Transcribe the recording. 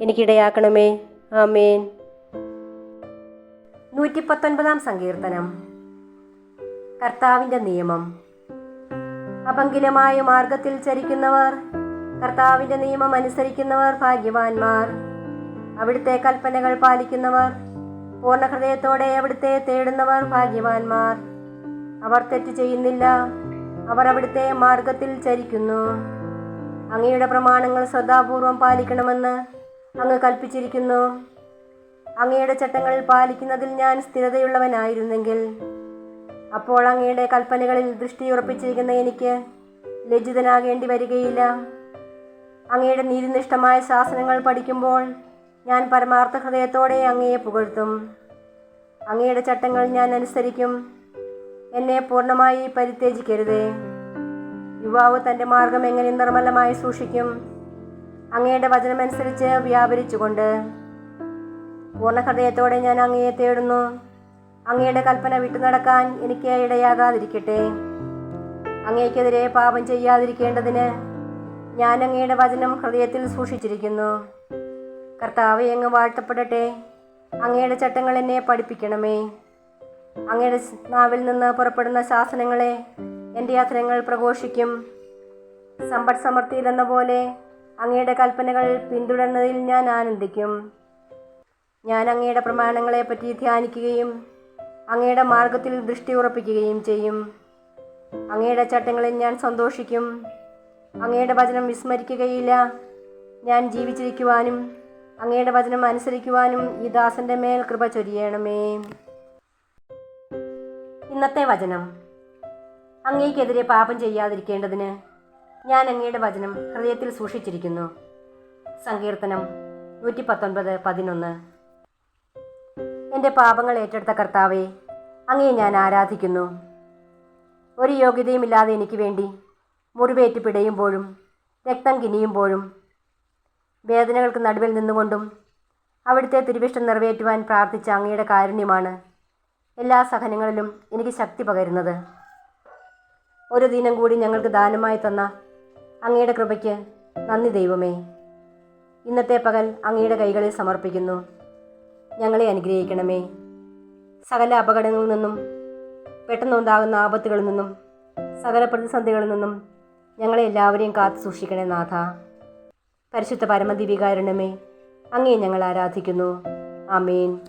എനിക്കിടയാക്കണമേ. ആമേൻ. നൂറ്റി പത്തൊൻപതാം സങ്കീർത്തനം. കർത്താവിന്റെ നിയമം. അപങ്കിലമായ മാർഗത്തിൽ ചരിക്കുന്നവർ കർത്താവിന്റെ നിയമം അനുസരിക്കുന്നവർ ഭാഗ്യവാന്മാർ. അവിടുത്തെ കൽപ്പനകൾ പാലിക്കുന്നവർ പൂർണ ഹൃദയത്തോടെ അവിടുത്തെ തേടുന്നവർ ഭാഗ്യവാന്മാർ. അവർ തെറ്റ് ചെയ്യുന്നില്ല. അവർ അവിടുത്തെ മാർഗത്തിൽ ചരിക്കുന്നു. അങ്ങയുടെ പ്രമാണങ്ങൾ ശ്രദ്ധാപൂർവം പാലിക്കണമെന്ന് അങ്ങ് കൽപ്പിച്ചിരിക്കുന്നു. അങ്ങയുടെ ചട്ടങ്ങൾ പാലിക്കുന്നതിൽ ഞാൻ സ്ഥിരതയുള്ളവനായിരുന്നെങ്കിൽ അപ്പോൾ അങ്ങയുടെ കൽപ്പനകളിൽ ദൃഷ്ടിയുറപ്പിച്ചിരിക്കുന്ന എനിക്ക് ലജ്ജിതനാകേണ്ടി വരികയില്ല. അങ്ങയുടെ നീതിനിഷ്ഠമായ ശാസനങ്ങൾ പഠിക്കുമ്പോൾ ഞാൻ പരമാർത്ഥ ഹൃദയത്തോടെ അങ്ങയെ പുകഴ്ത്തും. അങ്ങയുടെ ചട്ടങ്ങൾ ഞാൻ അനുസരിക്കും. എന്നെ പൂർണമായി പരിത്യജിക്കരുതേ. യുവാവ് തന്റെ മാർഗം എങ്ങനെ നിർമ്മലമായി സൂക്ഷിക്കും? അങ്ങയുടെ വചനമനുസരിച്ച് വ്യാപരിച്ചുകൊണ്ട് പൂർണ ഹൃദയത്തോടെ ഞാൻ അങ്ങയെ തേടുന്നു. അങ്ങയുടെ കൽപ്പന വിട്ടു നടക്കാൻ എനിക്ക് ഇടയാകാതിരിക്കട്ടെ. അങ്ങയ്ക്കെതിരെ പാപം ചെയ്യാതിരിക്കേണ്ടതിന് ഞാൻ അങ്ങയുടെ വചനം ഹൃദയത്തിൽ സൂക്ഷിച്ചിരിക്കുന്നു. കർത്താവ് അങ്ങ് വാഴ്ത്തപ്പെടട്ടെ. അങ്ങയുടെ ചട്ടങ്ങൾ എന്നെ പഠിപ്പിക്കണമേ. അങ്ങയുടെ നാവിൽ നിന്ന് പുറപ്പെടുന്ന ശാസനങ്ങളെ എന്റെ യാത്രങ്ങൾ പ്രഘോഷിക്കും. സമ്പദ് സമൃദ്ധിയിലെന്ന പോലെ അങ്ങയുടെ കൽപ്പനകൾ പിന്തുടർന്നതിൽ ഞാൻ ആനന്ദിക്കും. ഞാൻ അങ്ങയുടെ പ്രമാണങ്ങളെ പറ്റി ധ്യാനിക്കുകയും അങ്ങയുടെ മാർഗത്തിൽ ദൃഷ്ടി ഉറപ്പിക്കുകയും ചെയ്യും. അങ്ങയുടെ ചട്ടങ്ങളിൽ ഞാൻ സന്തോഷിക്കും. അങ്ങയുടെ വചനം വിസ്മരിക്കുകയില്ല. ഞാൻ ജീവിച്ചിരിക്കുവാനും അങ്ങയുടെ വചനം അനുസരിക്കുവാനും ഈ ദാസന്റെ മേൽ കൃപ ചൊരിയണമേ. ഇന്നത്തെ വചനം. അങ്ങേക്കെതിരെ പാപം ചെയ്യാതിരിക്കേണ്ടതിന് ഞാൻ അങ്ങയുടെ വചനം ഹൃദയത്തിൽ സൂക്ഷിച്ചിരിക്കുന്നു. സങ്കീർത്തനം നൂറ്റി പത്തൊൻപത് പതിനൊന്ന്. എന്റെ പാപങ്ങൾ ഏറ്റെടുത്ത കർത്താവെ അങ്ങയെ ഞാൻ ആരാധിക്കുന്നു. ഒരു യോഗ്യതയുമില്ലാതെ എനിക്ക് വേണ്ടി മുറിവേറ്റ് പിടയുമ്പോഴും രക്തം കിനിയുമ്പോഴും വേദനകൾക്ക് നടുവിൽ നിന്നുകൊണ്ടും അവിടുത്തെ തിരുവിഷ്ടം നിറവേറ്റുവാൻ പ്രാർത്ഥിച്ച അങ്ങയുടെ കാരുണ്യമാണ് എല്ലാ സഹനങ്ങളിലും എനിക്ക് ശക്തി പകരുന്നത്. ഒരു ദിനം കൂടി ഞങ്ങൾക്ക് ദാനമായി തന്ന അങ്ങയുടെ കൃപയ്ക്ക് നന്ദി ദൈവമേ. ഇന്നത്തെ പകൽ അങ്ങയുടെ കൈകളിൽ സമർപ്പിക്കുന്നു. ഞങ്ങളെ അനുഗ്രഹിക്കണമേ. സകല അപകടങ്ങളിൽ നിന്നും പെട്ടെന്നുണ്ടാകുന്ന ആപത്തുകളിൽ നിന്നും സകല പ്രതിസന്ധികളിൽ നിന്നും ഞങ്ങളെ എല്ലാവരെയും കാത്തു സൂക്ഷിക്കണേ നാഥ. പരിശുദ്ധ പരമദിവികാരണമേ അങ്ങേ ഞങ്ങൾ ആരാധിക്കുന്നു. ആമേൻ.